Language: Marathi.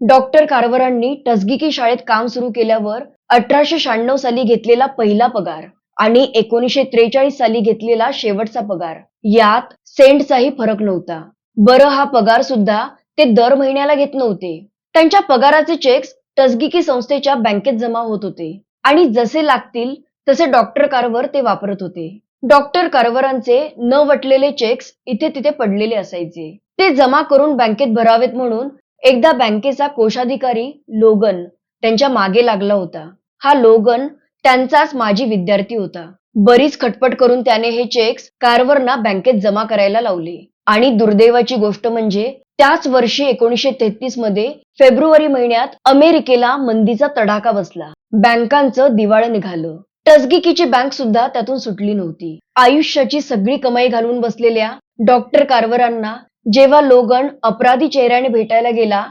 डॉक्टर कारवरांनी टसगिकी शाळेत काम सुरू केल्यावर अठराशे शहाण्णव साली घेतलेला पहिला पगार आणि एकोणीशे त्रेचाळीस साली घेतलेला शेवटचा पगार. यात सेंटचाही फरक नव्हता. बरं हा पगार सुद्धा ते दर महिन्याला घेत नव्हते. त्यांच्या पगाराचे चेक्स टसगिकी संस्थेच्या बँकेत जमा होत होते. आणि जसे लागतील तसे डॉक्टर कारवर ते वापरत होते. डॉक्टर कारवरांचे न वटलेले चेक्स इथे तिथे पडलेले असायचे. ते जमा करून बँकेत भरावेत म्हणून एकदा बँकेचा कोषाधिकारी लोगन त्यांच्या मागे लागला होता. हा लोगन त्यांचाच माजी विद्यार्थी होता. बरीच खटपट करून त्याने हे चेक्स कारवरना बँकेत जमा करायला लावले. आणि दुर्दैवाची गोष्ट म्हणजे त्याच वर्षी एकोणीशे तेहतीसमध्ये फेब्रुवारी महिन्यात अमेरिकेला मंदीचा तडाखा बसला. बँकांचं दिवाळं निघालं. टसगिकीची बँक सुद्धा त्यातून सुटली नव्हती. आयुष्याची सगळी कमाई घालून बसलेल्या डॉक्टर कारवरांना जेव्हा लोगन अपराधी चेहऱ्याने भेटायला गेला